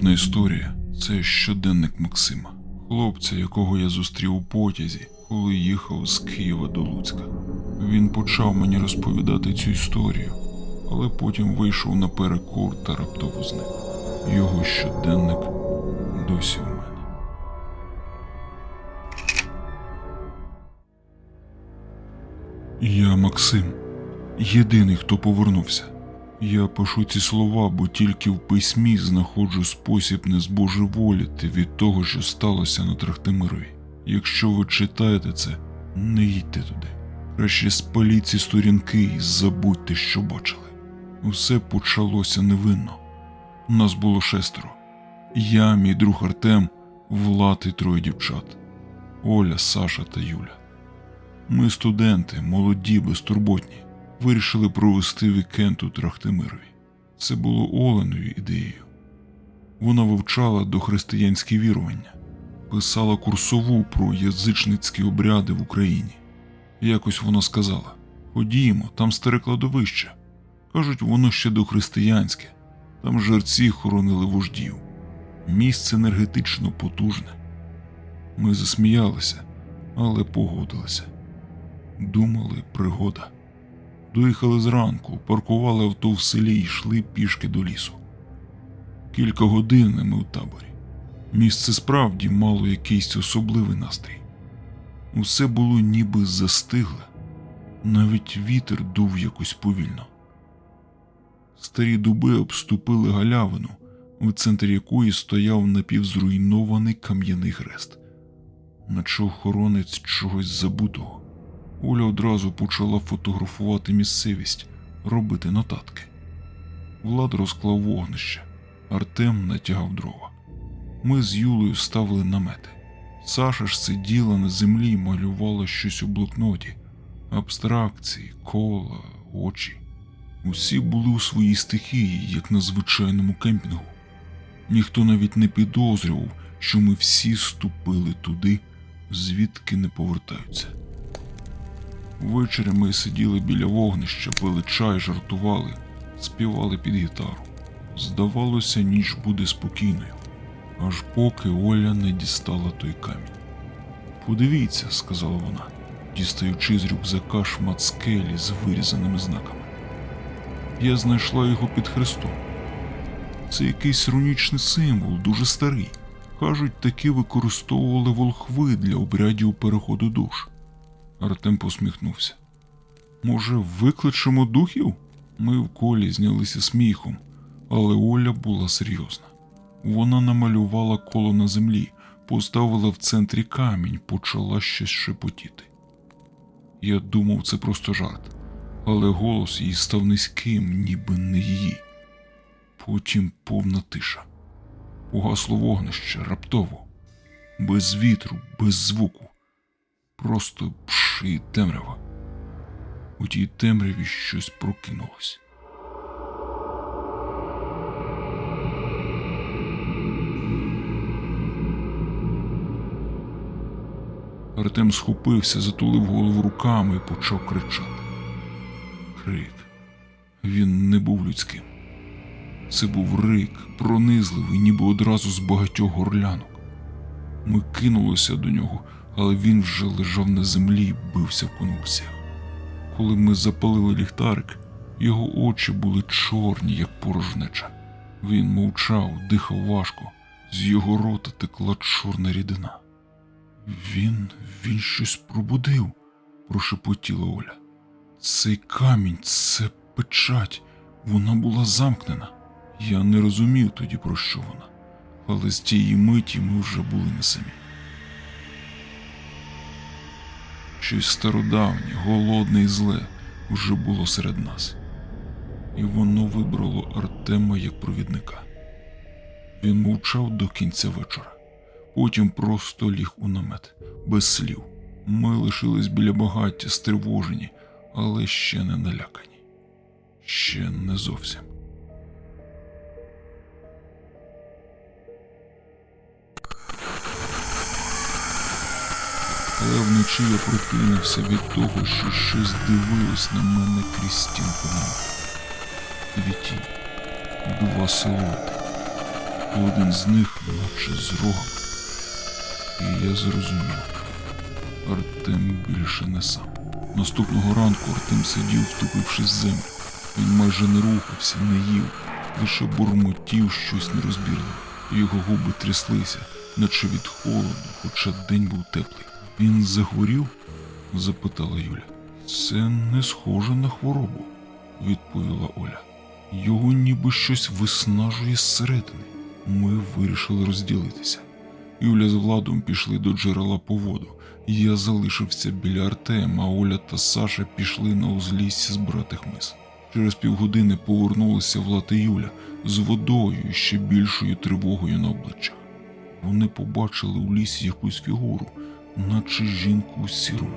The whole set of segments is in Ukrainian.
Наступна історія це щоденник Максима, хлопця, якого я зустрів у потязі, коли їхав з Києва до Луцька. Він почав мені розповідати цю історію, але потім вийшов наперекор та раптово зник. Його щоденник досі у мене. Я Максим, єдиний, хто повернувся. Я пишу ці слова, бо тільки в письмі знаходжу спосіб не збожеволіти від того, що сталося на Трахтимирові. Якщо ви читаєте це, не їдьте туди. Краще спаліть ці сторінки і забудьте, що бачили. Все почалося невинно. Нас було шестеро. Я, мій друг Артем, Влад і троє дівчат Оля, Саша та Юля. Ми студенти, молоді, безтурботні, вирішили провести вікенд у Трахтимирові. Це було Оленою ідеєю. Вона вивчала дохристиянські вірування, писала курсову про язичницькі обряди в Україні. Якось вона сказала: Ходімо, там старе кладовище. Кажуть, воно ще дохристиянське, там жерці хоронили вождів. Місце енергетично потужне. Ми засміялися, але погодилися. Думали, пригода. Доїхали зранку, паркували авто в селі і йшли пішки до лісу. Кілька годин ми в таборі. Місце справді мало якийсь особливий настрій. Усе було ніби застигле, навіть вітер дув якось повільно. Старі дуби обступили галявину, в центрі якої стояв напівзруйнований кам'яний хрест, наче охоронець чогось забутого. Оля одразу почала фотографувати місцевість, робити нотатки. Влад розклав вогнище, Артем натягав дрова. Ми з Юлею ставили намети. Саша ж сиділа на землі і малювала щось у блокноті, абстракції, кола, очі. Усі були у своїй стихії, як на звичайному кемпінгу. Ніхто навіть не підозрював, що ми всі ступили туди, звідки не повертаються. Ввечері ми сиділи біля вогнища, пили чай, жартували, співали під гітару. Здавалося, ніч буде спокійною, аж поки Оля не дістала той камінь. Подивіться, сказала вона, дістаючи з рюкзака шмат скелі з вирізаними знаками. Я знайшла його під хрестом. Це якийсь рунічний символ, дуже старий. Кажуть, таки використовували волхви для обрядів переходу душ. Артем посміхнувся. Може, викличемо духів? Ми в колі знялися сміхом, але Оля була серйозна. Вона намалювала коло на землі, поставила в центрі камінь, почала щось шепотіти. Я думав, це просто жарт, але голос її став низьким, ніби не її. Потім повна тиша. Угасло вогнище раптово, без вітру, без звуку. Просто пш і темрява. У тій темряві щось прокинулось. Артем схопився, затулив голову руками і почав кричати. Крик. Він не був людським. Це був рик, пронизливий, ніби одразу з багатьох горлянок. Ми кинулися до нього, але він вже лежав на землі і бився в конвульсіях. Коли ми запалили ліхтарик, його очі були чорні, як порожнеча. Він мовчав, дихав важко, з його рота текла чорна рідина. Він, він щось пробудив, прошепотіла Оля. Цей камінь, це печать, вона була замкнена. Я не розумів тоді, про що вона, але з тієї миті ми вже були не самі. Щось стародавнє, голодне і зле вже було серед нас, і воно вибрало Артема як провідника. Він мовчав до кінця вечора, потім просто ліг у намет, без слів. Ми лишились біля багаття, стривожені, але ще не налякані. Ще не зовсім. Але вночі я прокинувся від того, що щось дивилось на мене крізь стінку. Дві два силуети. Один з них, наче з рогом. І я зрозумів. Артем більше не сам. Наступного ранку Артем сидів, втупившись в землю. Він майже не рухався, не їв, лише бурмотів щось нерозбірливе. Його губи тряслися, наче від холоду, хоча день був теплий. Він захворів? запитала Юля. Це не схоже на хворобу, відповіла Оля. Його ніби щось виснажує зсередини. Ми вирішили розділитися. Юля з Владом пішли до джерела по воду. Я залишився біля Артема, а Оля та Саша пішли на узлісся збирати хмиз. Через півгодини повернулися Влад і Юля з водою і ще більшою тривогою на обличчях. Вони побачили у лісі якусь фігуру, наче жінку у сірому.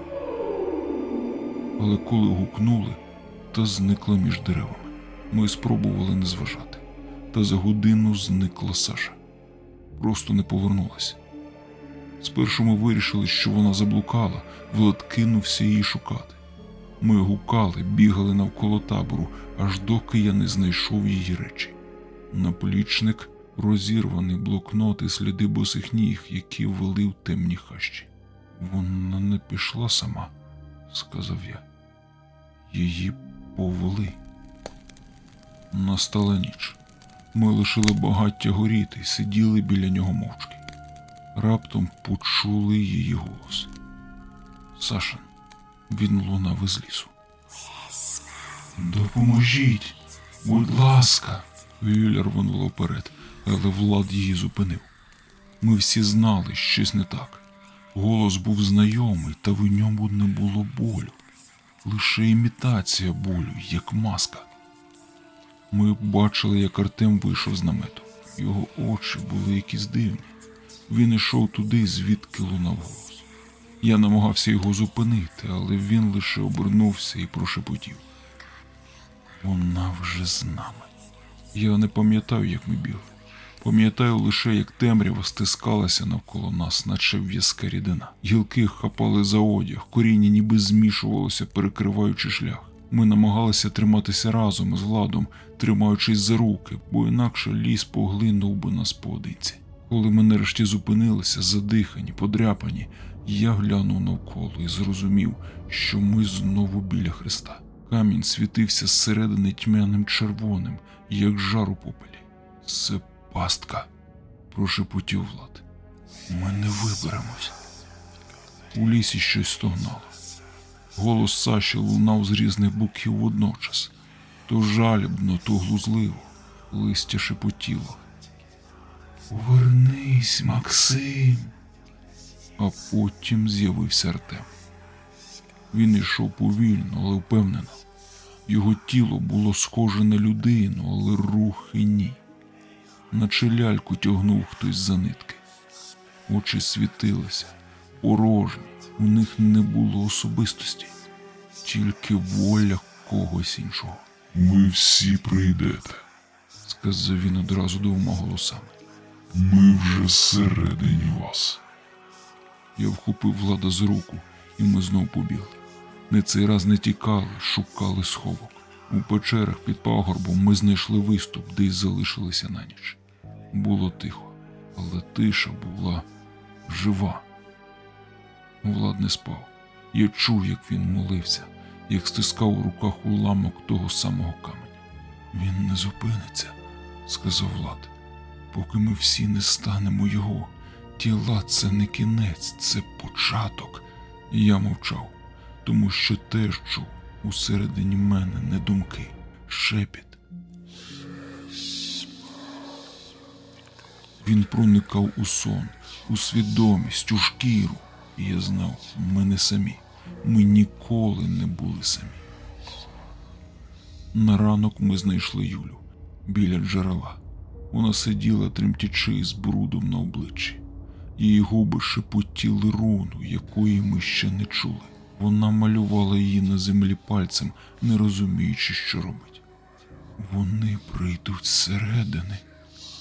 Але коли гукнули, та зникла між деревами. Ми спробували не зважати. Та за годину зникла Саша. Просто не повернулася. Спершу ми вирішили, що вона заблукала, Влад кинувся її шукати. Ми гукали, бігали навколо табору, аж доки я не знайшов її речі. Наплічник, розірваний блокнот і сліди босих ніг, які вели в темні хащі. Вона не пішла сама, сказав я. Її повели. Настала ніч. Ми лишили багаття горіти і сиділи біля нього мовчки. Раптом почули її голос. Сашин, він лунав із лісу. Допоможіть, будь ласка. Юля рвонула вперед, але Влад її зупинив. Ми всі знали, щось не так. Голос був знайомий, та в ньому не було болю. Лише імітація болю, як маска. Ми бачили, як Артем вийшов з намету. Його очі були якісь дивні. Він ішов туди, звідки лунав голос. Я намагався його зупинити, але він лише обернувся і прошепотів. Вона вже з нами. Я не пам'ятаю, як ми бігли. Пам'ятаю лише, як темрява стискалася навколо нас, наче в'язка рідина. Гілки хапали за одяг, коріння ніби змішувалося, перекриваючи шлях. Ми намагалися триматися разом із владом, тримаючись за руки, бо інакше ліс поглинув би нас поодинці. Коли ми нарешті зупинилися, задихані, подряпані, я глянув навколо і зрозумів, що ми знову біля Христа. Камінь світився зсередини тьмяним червоним, як жар у попелі. Це пастка, прошепотів Влад. Ми не виберемось. У лісі щось стогнало. Голос Саші лунав з різних боків водночас то жалібно, то глузливо, листя шепотіло. Повернись, Максим. А потім з'явився Артем. Він йшов повільно, але впевнено. Його тіло було схоже на людину, але рухи ні. Наче ляльку тягнув хтось за нитки. Очі світилися, порожні, у них не було особистості, тільки воля когось іншого. Ви всі прийдете. Сказав він одразу двома голосами. Ми вже всередині вас. Я вхопив влада з руку, і ми знов побігли. Не цей раз не тікали, шукали сховок. У печерах під пагорбом ми знайшли виступ, де й залишилися на ніч. Було тихо, але тиша була жива. Влад не спав. Я чув, як він молився, як стискав у руках уламок того самого каменя. Він не зупиниться, сказав Влад, поки ми всі не станемо його. Тіла це не кінець, це початок. І я мовчав, тому що теж чув усередині мене не думки, шепіт. Він проникав у сон, у свідомість, у шкіру. І я знав, ми не самі. Ми ніколи не були самі. На ранок ми знайшли Юлю біля джерела. Вона сиділа тремтячи з брудом на обличчі. Її губи шепотіли руну, якої ми ще не чули. Вона малювала її на землі пальцем, не розуміючи, що робить. Вони прийдуть зсередини,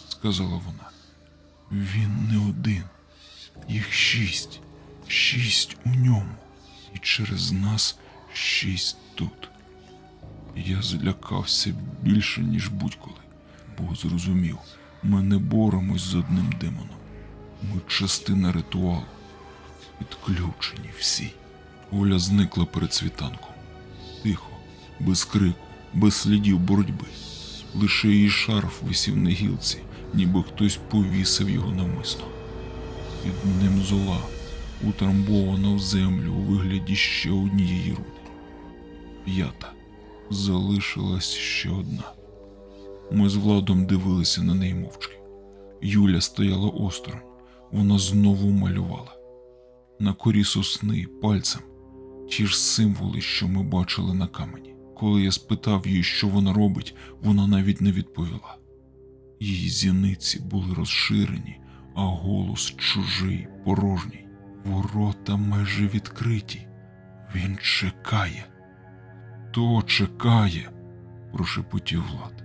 сказала вона. Він не один, їх шість, шість у ньому, і через нас шість тут. Я злякався більше, ніж будь-коли, бо зрозумів, Ми не боремось з одним демоном. Ми частина ритуалу. Підключені всі. Оля зникла перед світанком. Тихо, без крику, без слідів боротьби. Лише її шарф висів на гілці, ніби хтось повісив його навмисно. Під ним зола, утрамбована в землю у вигляді ще однієї руни. П'ята. Залишилась ще одна. Ми з Владом дивилися на неї мовчки. Юля стояла осторонь, вона знову малювала. На корі сосни пальцем ті ж символи, що ми бачили на камені. Коли я спитав її, що вона робить, вона навіть не відповіла. Її зіниці були розширені, а голос чужий, порожній. Ворота майже відкриті. Він чекає. Хто чекає? прошепотів Влад.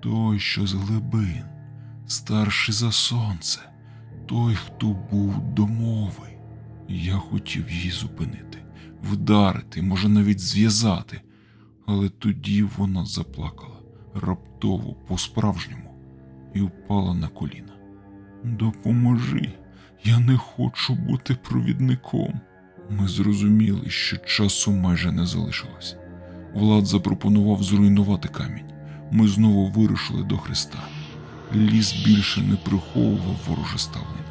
Той, що з глибин, старший за сонце, той, хто був домовий. Я хотів її зупинити, вдарити, може навіть зв'язати, але тоді вона заплакала раптово по-справжньому і впала на коліна. Допоможи, я не хочу бути провідником. Ми зрозуміли, що часу майже не залишилось. Влад запропонував зруйнувати камінь. Ми знову вирушили до Христа. Ліс більше не приховував вороже ставлення.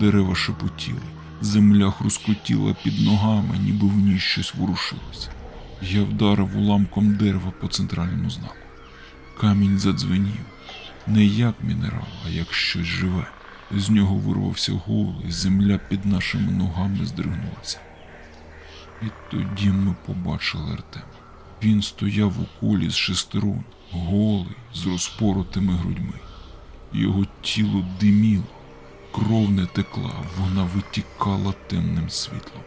Дерева шепотіли, земля хрускотіла під ногами, ніби в ній щось ворушилося. Я вдарив уламком дерева по центральному знаку. Камінь задзвенів, не як мінерал, а як щось живе. З нього вирвався гул, і земля під нашими ногами здригнулася. І тоді ми побачили Артема. Він стояв у колі з шестерон, голий, з розпоротими грудьми. Його тіло диміло, кров не текла, вона витікала темним світлом,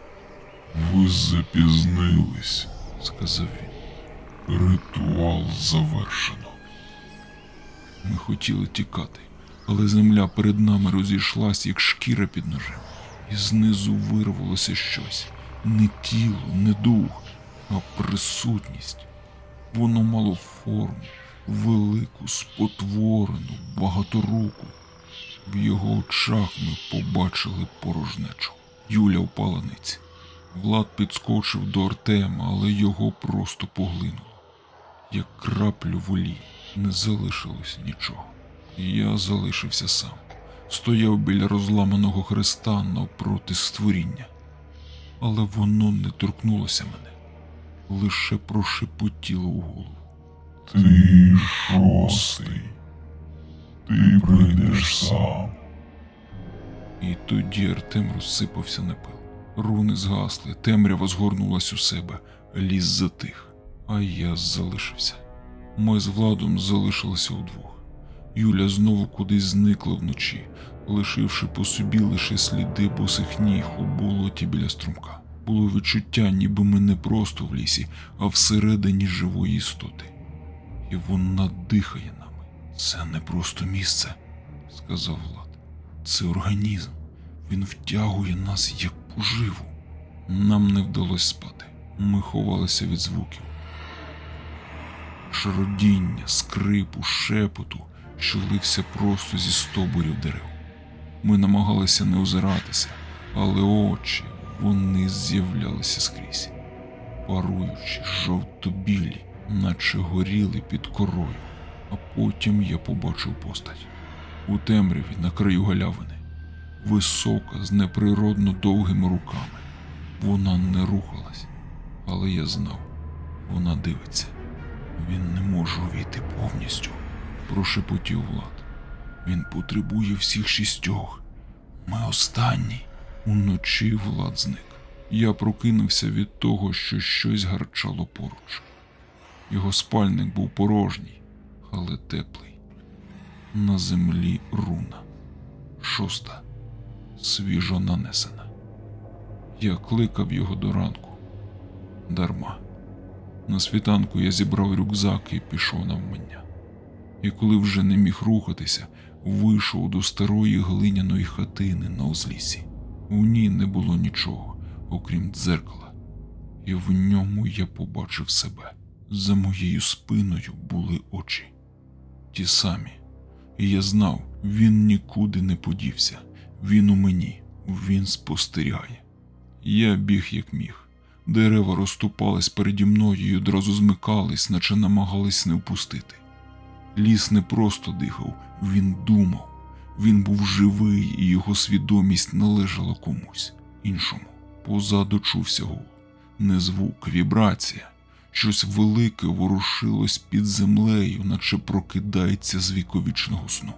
Ви запізнились. сказав він. Ритуал завершено. Ми хотіли тікати, але земля перед нами розійшлась, як шкіра під ножем, і знизу вирвалося щось не тіло, не дух, а присутність. Воно мало форму, велику, спотворену, багаторуку. В його очах ми побачили порожнечу. Юля впала ниць. Влад підскочив до Артема, але його просто поглинуло. Як краплю волі не залишилось нічого. Я залишився сам. Стояв біля розламаного хреста навпроти створіння. Але воно не торкнулося мене, лише прошепотіло у голову. Ти шостий. Ти прийдеш сам. І тоді Артем розсипався на пил. Руни згасли, темрява згорнулась у себе, ліс затих, а я залишився. Ми з Владом залишилися удвох. Юля знову кудись зникла вночі, лишивши по собі лише сліди босих ніг у болоті біля струмка. Було відчуття, ніби ми не просто в лісі, а всередині живої істоти. І вона дихає нами. Це не просто місце, сказав Влад. Це організм. Він втягує нас як поживу. Нам не вдалося спати. Ми ховалися від звуків. Шародіння, скрипу, шепоту, що лився просто зі стобурів дерев. Ми намагалися не озиратися, але очі вони з'являлися скрізь, паруючи, жовто-білі, наче горіли під корою. А потім я побачив постать у темряві на краю галявини, висока, з неприродно довгими руками. Вона не рухалась, але я знав, вона дивиться. Він не може увійти повністю, прошепотів Влад. Він потребує всіх шістьох. Ми останні. Уночі Влад зник. Я прокинувся від того, що щось гарчало поруч. Його спальник був порожній, але теплий. На землі руна. Шоста. Свіжо нанесена. Я кликав його до ранку. Дарма. На світанку я зібрав рюкзак і пішов навмання. І коли вже не міг рухатися, вийшов до старої глиняної хатини на узлісі. У ній не було нічого, окрім дзеркала, і в ньому я побачив себе. За моєю спиною були очі. Ті самі, І я знав, він нікуди не подівся. Він у мені, він спостерігає. Я біг як міг. Дерева розступались переді мною і одразу змикались, наче намагались не впустити. Ліс не просто дихав, він думав. Він був живий, і його свідомість належала комусь іншому. Позаду чувся гул. Не звук, вібрація. Щось велике ворушилось під землею, наче прокидається з віковічного сну.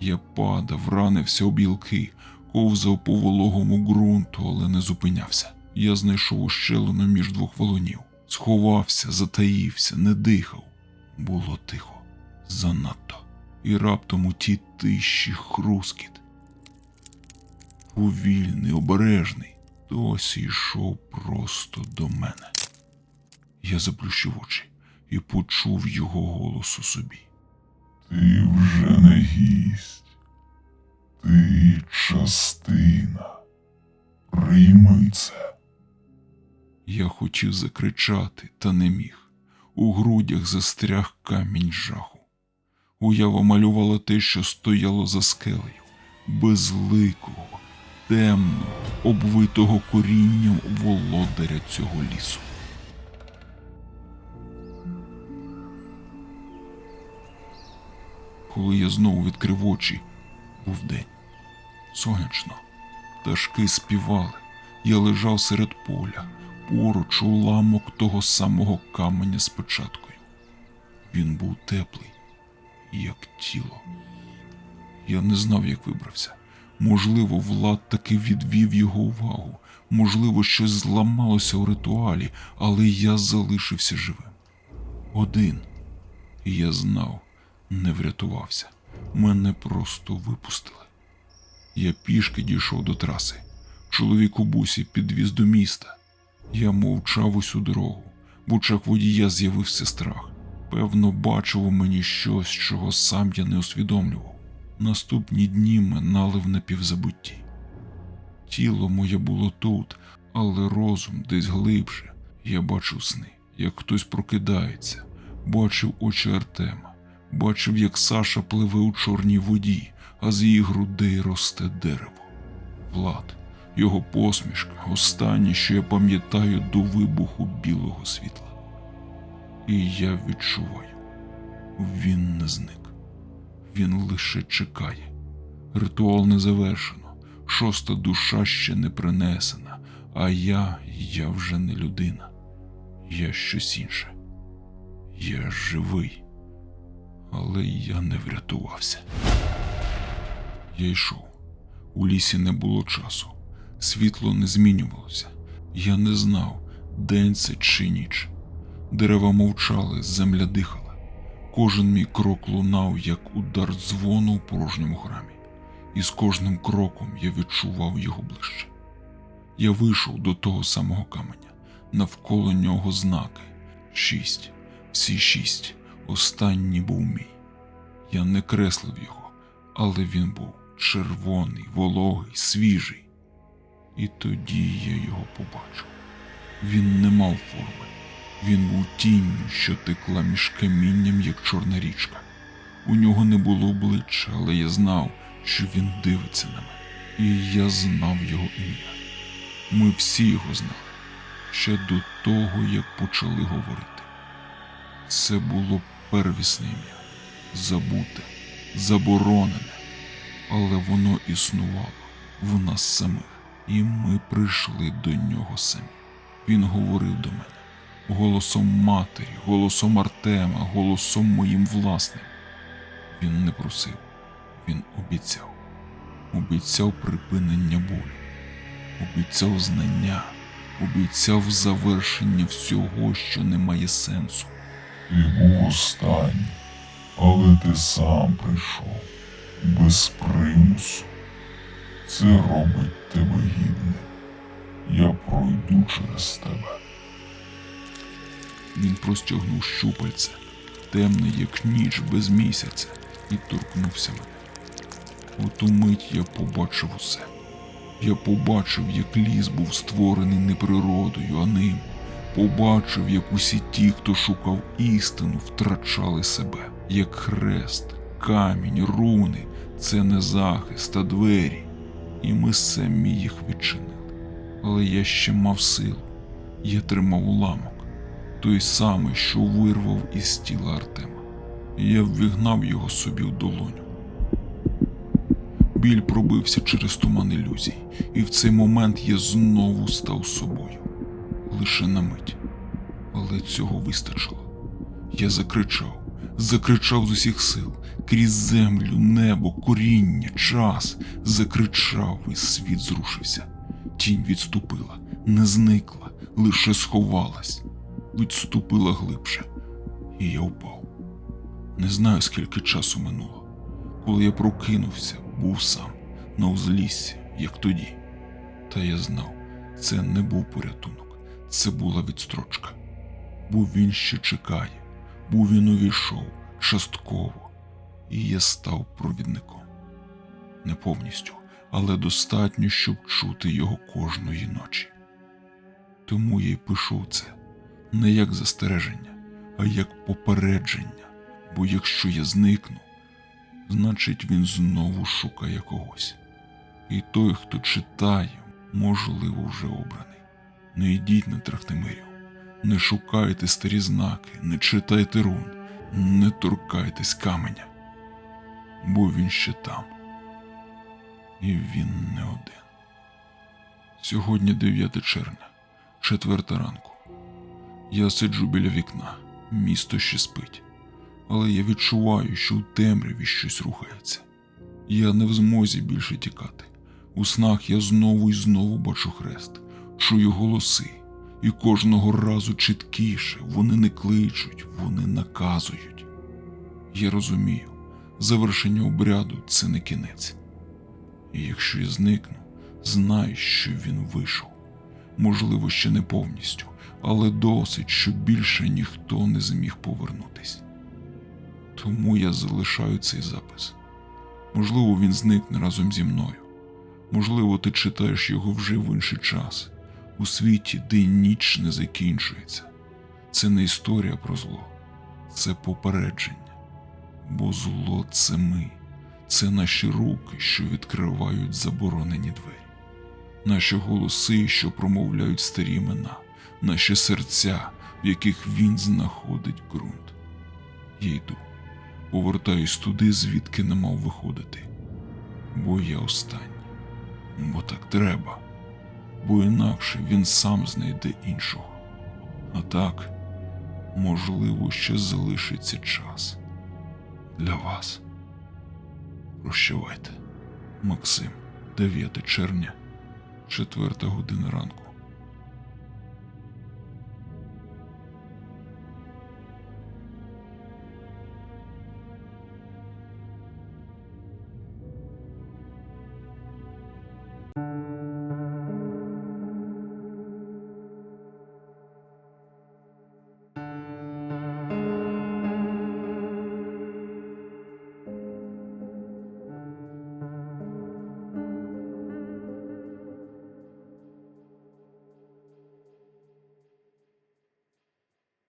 Я падав, ранився об гілки, ковзав по вологому ґрунту, але не зупинявся. Я знайшов ущелину між двох валунів, сховався, затаївся, не дихав. Було тихо, занадто. І раптом у тій тиші хрускіт. Повільний, обережний, досі йшов просто до мене. Я заплющив очі і почув його голос у собі. Ти вже не гість. Ти частина. Прийми це. Я хотів закричати, та не міг. У грудях застряг камінь жаху. Уява малювала те, що стояло за скелею, безликого, темного, обвитого корінням володаря цього лісу. Коли я знову відкрив очі, був день. Сонячно. Пташки співали. Я лежав серед поля, поруч уламок того самого каменя з печаткою. Він був теплий, як тіло. Я не знав, як вибрався. Можливо, Влад таки відвів його увагу, можливо, щось зламалося у ритуалі, але я залишився живим. Один. І я знав, не врятувався. Мене просто випустили. Я пішки дійшов до траси. Чоловік у бусі підвіз до міста. Я мовчав усю дорогу. В очах водія з'явився страх. Певно, бачив у мені щось, чого сам я не усвідомлював. Наступні дні минали в напівзабутті. Тіло моє було тут, але розум десь глибше. Я бачив сни, як хтось прокидається, бачив очі Артема, бачив, як Саша пливе у чорній воді, а з її грудей росте дерево. Влад, його посмішка, останнє, що я пам'ятаю до вибуху білого світла. І я відчуваю, він не зник. Він лише чекає. Ритуал не завершено, шоста душа ще не принесена, а я, я вже не людина. Я щось інше. Я живий, але я не врятувався. Я йшов. У лісі не було часу. Світло не змінювалося. Я не знав, день це чи ніч. Дерева мовчали, земля дихала. Кожен мій крок лунав, як удар дзвону у порожньому храмі, і з кожним кроком я відчував його ближче. Я вийшов до того самого каменя, навколо нього знаки шість, всі шість. Останній був мій. Я не креслив його, але він був червоний, вологий, свіжий. І тоді я його побачив. Він не мав форми. Він був тінню, що текла між камінням, як чорна річка. У нього не було обличчя, але я знав, що він дивиться на мене. І я знав його ім'я. Ми всі його знали ще до того, як почали говорити. Це було первісне ім'я, забуте, заборонене, але воно існувало в нас самих, і ми прийшли до нього самі. Він говорив до мене голосом матері, голосом Артема, голосом моїм власним. Він не просив, він обіцяв, обіцяв припинення болю, обіцяв знання, обіцяв завершення всього, що не має сенсу. Ти був останній, але ти сам прийшов без примусу. Це робить тебе гідним. Я пройду через тебе. Він простягнув щупальце, темне, як ніч без місяця, і торкнувся мене. У ту мить я побачив усе. Я побачив, як ліс був створений не природою, а ним. Побачив, як усі ті, хто шукав істину, втрачали себе, як хрест, камінь, руни, це не захист, а двері. І ми самі їх відчинили. Але я ще мав силу. Я тримав уламок, той самий, що вирвав із тіла Артема. І я ввігнав його собі в долоню. Біль пробився через туман ілюзій, і в цей момент я знову став собою. Лише на мить. Але цього вистачило. Я закричав, закричав з усіх сил, крізь землю, небо, коріння, час, закричав, і світ зрушився. Тінь відступила, не зникла, лише сховалась, відступила глибше, і я впав. Не знаю, скільки часу минуло. Коли я прокинувся, був сам, на узліссі, як тоді. Та я знав, це не був порятунок, це була відстрочка. Бо він ще чекає, бо він увійшов частково, і я став провідником. Не повністю, але достатньо, щоб чути його кожної ночі. Тому я й пишу це не як застереження, а як попередження, бо якщо я зникну, значить він знову шукає когось. І той, хто читає, можливо, вже обраний. Не йдіть на Трахтимирів, не шукайте старі знаки, не читайте рун, не торкайтесь каменя, бо він ще там. І він не один. Сьогодні 9 червня, четверта ранку. Я сиджу біля вікна, місто ще спить, але я відчуваю, що у темряві щось рухається. Я не в змозі більше тікати. У снах я знову і знову бачу хрест, чую голоси, і кожного разу чіткіше вони не кличуть, вони наказують. Я розумію, завершення обряду це не кінець. І якщо я зникну, знай, що він вийшов. Можливо, ще не повністю, але досить, щоб більше ніхто не зміг повернутись. Тому я залишаю цей запис. Можливо, він зникне разом зі мною. Можливо, ти читаєш його вже в інший час, у світі, де ніч не закінчується. Це не історія про зло, це попередження. Бо зло це ми, це наші руки, що відкривають заборонені двері, наші голоси, що промовляють старі імена, наші серця, в яких він знаходить ґрунт. Я йду, повертаюсь туди, звідки не мав виходити, бо я останній, бо так треба, бо інакше він сам знайде іншого. А так, можливо, ще залишиться час для вас. Прощавайте. Максим, 9 червня, 4 година ранку.